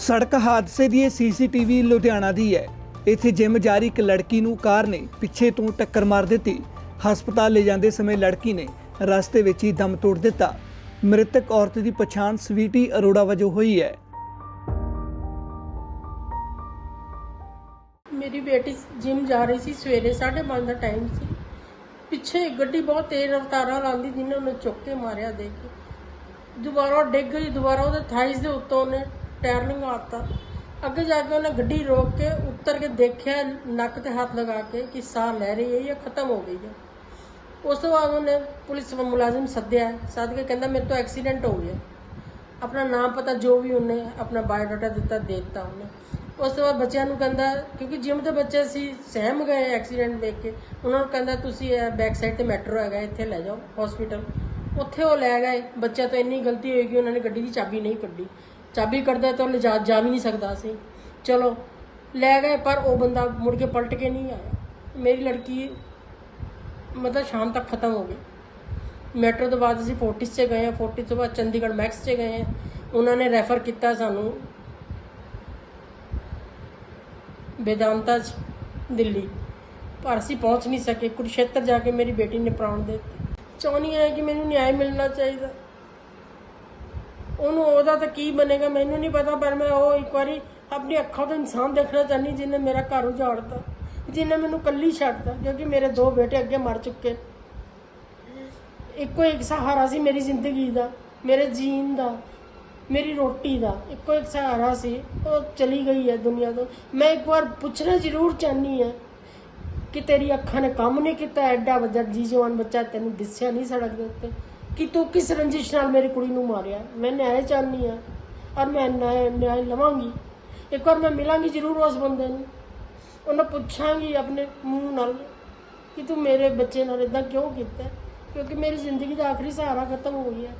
ਸੜਕ ਹਾਦਸੇ ਦੀ ਇਹ ਸੀਸੀਟੀਵੀ ਲੁਧਿਆਣਾ ਦੀ ਹੈ। ਇੱਥੇ ਜਿਮ ਜਾ ਇੱਕ ਲੜਕੀ ਨੂੰ ਕਾਰ ਨੇ ਪਿੱਛੇ ਤੋਂ ਟੱਕਰ ਮਾਰ ਦਿੱਤੀ। ਹਸਪਤਾਲ ਲੈ ਜਾਂਦੇ ਸਮੇਂ ਲੜਕੀ ਨੇ ਰਸਤੇ ਵਿੱਚ ਹੀ ਦਮ ਤੋੜ ਦਿੱਤਾ। ਮ੍ਰਿਤਕ ਔਰਤ ਦੀ ਪਛਾਣ ਸਵੀਟੀ ਅਰੋੜਾ ਵਜੋਂ ਹੋਈ ਹੈ। ਮੇਰੀ ਬੇਟੀ ਜਿਮ ਜਾ ਰਹੀ ਸੀ, ਸਵੇਰੇ 5:30 ਦਾ ਟਾਈਮ ਸੀ। ਪਿੱਛੇ ਇੱਕ ਗੱਡੀ ਬਹੁਤ ਤੇਜ਼ ਰਫ਼ਤਾਰਾਂ ਲਾਂਦੀ ਜਿਹਨੇ ਉਹਨੂੰ ਚੁੱਕ ਕੇ ਮਾਰਿਆ ਦੇ ਕੇ। ਦੁਬਾਰਾ ਡਿੱਗ ਗਈ, ਦੁਬਾਰਾ ਉਹਦੇ ਥਾਈਸ ਦੇ ਉੱਤੋਂ ਉਹਨੇ ਟਾਇਰਲਿੰਗ ਆਤਾ ਅੱਗੇ ਜਾ ਕੇ ਉਹਨੇ ਗੱਡੀ ਰੋਕ ਕੇ ਉੱਤਰ ਕੇ ਦੇਖਿਆ, ਨੱਕ ਤੇ ਹੱਥ ਲਗਾ ਕੇ ਕਿ ਸਾਹ ਲੈ ਰਹੀ ਹੈ ਜਾਂ ਖਤਮ ਹੋ ਗਈ ਹੈ। ਉਸ ਤੋਂ ਬਾਅਦ ਉਹਨੇ ਪੁਲਿਸ ਮੁਲਾਜ਼ਮ ਸੱਦਿਆ। ਸੱਦ ਕੇ ਕਹਿੰਦਾ, ਮੇਰੇ ਤੋਂ ਐਕਸੀਡੈਂਟ ਹੋ ਗਿਆ। ਆਪਣਾ ਨਾਮ ਪਤਾ ਜੋ ਵੀ ਉਹਨੇ ਆਪਣਾ ਬਾਇਓਡਾਟਾ ਦਿੱਤਾ, ਦੇ ਦਿੱਤਾ ਉਹਨੇ। ਉਸ ਤੋਂ ਬਾਅਦ ਬੱਚਿਆਂ ਨੂੰ ਕਹਿੰਦਾ, ਕਿਉਂਕਿ ਜਿਮ ਦੇ ਬੱਚੇ ਸੀ, ਸਹਿਮ ਗਏ ਐਕਸੀਡੈਂਟ ਦੇਖ ਕੇ। ਉਹਨਾਂ ਨੂੰ ਕਹਿੰਦਾ, ਤੁਸੀਂ ਇਹ ਬੈਕ ਸਾਈਡ ਤੇ ਮੈਟਰੋ ਹੈਗਾ, ਇੱਥੇ ਲੈ ਜਾਓ ਹਸਪੀਟਲ ਉੱਥੇ ਉਹ ਲੈ ਗਏ। ਬੱਚਿਆਂ ਤੋਂ ਇੰਨੀ ਗਲਤੀ ਹੋਈ ਕਿ ਉਹਨਾਂ ਨੇ ਗੱਡੀ ਦੀ ਚਾਬੀ ਨਹੀਂ ਕੱਢੀ। ਚਾਬੀ ਕੱਢਦਾ ਤਾਂ ਉਹ ਲਿਜਾ ਜਾ ਵੀ ਨਹੀਂ ਸਕਦਾ ਸੀ। ਚਲੋ, ਲੈ ਗਏ, ਪਰ ਉਹ ਬੰਦਾ ਮੁੜ ਕੇ ਪਲਟ ਕੇ ਨਹੀਂ ਆਇਆ। ਮੇਰੀ ਲੜਕੀ ਮਤਲਬ ਸ਼ਾਮ ਤੱਕ ਖਤਮ ਹੋ ਗਈ। ਮੈਟਰੋ ਤੋਂ ਬਾਅਦ ਅਸੀਂ ਫੋਰਟਿਸ 'ਚ ਗਏ ਹਾਂ। ਫੋਰਟਿਸ ਤੋਂ ਬਾਅਦ ਚੰਡੀਗੜ੍ਹ ਮੈਕਸ 'ਚ ਗਏ ਹਾਂ। ਉਹਨਾਂ ਨੇ ਰੈਫਰ ਕੀਤਾ ਸਾਨੂੰ ਬੇਦਾਂਤਾ 'ਚ ਦਿੱਲੀ। ਪਰ ਅਸੀਂ ਪਹੁੰਚ ਨਹੀਂ ਸਕੇ। ਕੁਰਸ਼ੇਤਰ ਜਾ ਕੇ ਮੇਰੀ ਬੇਟੀ ਨੇ ਪ੍ਰਾਣ ਦੇ ਦਿੱਤੇ। ਚਾਹੁੰਦੀ ਹਾਂ ਕਿ ਮੈਨੂੰ ਨਿਆਂ ਮਿਲਣਾ ਚਾਹੀਦਾ। ਉਹਨੂੰ ਉਹਦਾ ਤਾਂ ਕੀ ਬਣੇਗਾ ਮੈਨੂੰ ਨਹੀਂ ਪਤਾ, ਪਰ ਮੈਂ ਉਹ ਇੱਕ ਵਾਰੀ ਆਪਣੀ ਅੱਖਾਂ ਤੋਂ ਇਨਸਾਨ ਦੇਖਣਾ ਚਾਹਨੀ ਜਿਹਨੇ ਮੇਰਾ ਘਰ ਉਜਾੜਤਾ, ਜਿਹਨੇ ਮੈਨੂੰ ਕੱਲੀ ਛੱਡਤਾ, ਕਿਉਂਕਿ ਮੇਰੇ ਦੋ ਬੇਟੇ ਅੱਗੇ ਮਰ ਚੁੱਕੇ। ਇੱਕੋ ਇੱਕ ਸਹਾਰਾ ਸੀ ਮੇਰੀ ਜ਼ਿੰਦਗੀ ਦਾ, ਮੇਰੇ ਜੀਣ ਦਾ, ਮੇਰੀ ਰੋਟੀ ਦਾ, ਇੱਕੋ ਇੱਕ ਸਹਾਰਾ ਸੀ, ਉਹ ਚਲੀ ਗਈ ਹੈ ਦੁਨੀਆ ਤੋਂ। ਮੈਂ ਇੱਕ ਵਾਰ ਪੁੱਛਣਾ ਜ਼ਰੂਰ ਚਾਹਨੀ ਆ ਕਿ ਤੇਰੀ ਅੱਖਾਂ ਨੇ ਕੰਮ ਨਹੀਂ ਕੀਤਾ, ਐਡਾ ਵੱਡਾ ਜੀ ਜਵਾਨ ਬੱਚਾ ਤੈਨੂੰ ਦਿਸਿਆ ਨਹੀਂ ਸੜਕ ਦੇ ਉੱਤੇ। ਕਿ ਤੂੰ ਕਿਸ ਰੰਜਿਸ਼ ਨਾਲ ਮੇਰੀ ਕੁੜੀ ਨੂੰ ਮਾਰਿਆ? ਮੈਂ ਨਿਆਂ ਚਾਹਨੀ ਆ ਔਰ ਮੈਂ ਨਿਆਂ ਨਿਆਂ ਲਵਾਂਗੀ। ਇੱਕ ਵਾਰ ਮੈਂ ਮਿਲਾਂਗੀ ਜ਼ਰੂਰ ਉਸ ਬੰਦੇ ਨੂੰ। ਉਹਨੂੰ ਪੁੱਛਾਂਗੀ ਆਪਣੇ ਮੂੰਹ ਨਾਲ ਕਿ ਤੂੰ ਮੇਰੇ ਬੱਚੇ ਨਾਲ ਇਦਾਂ ਕਿਉਂ ਕੀਤਾ? ਕਿਉਂਕਿ ਮੇਰੀ ਜ਼ਿੰਦਗੀ ਦਾ ਆਖਰੀ ਸਹਾਰਾ ਖਤਮ ਹੋ ਗਿਆ।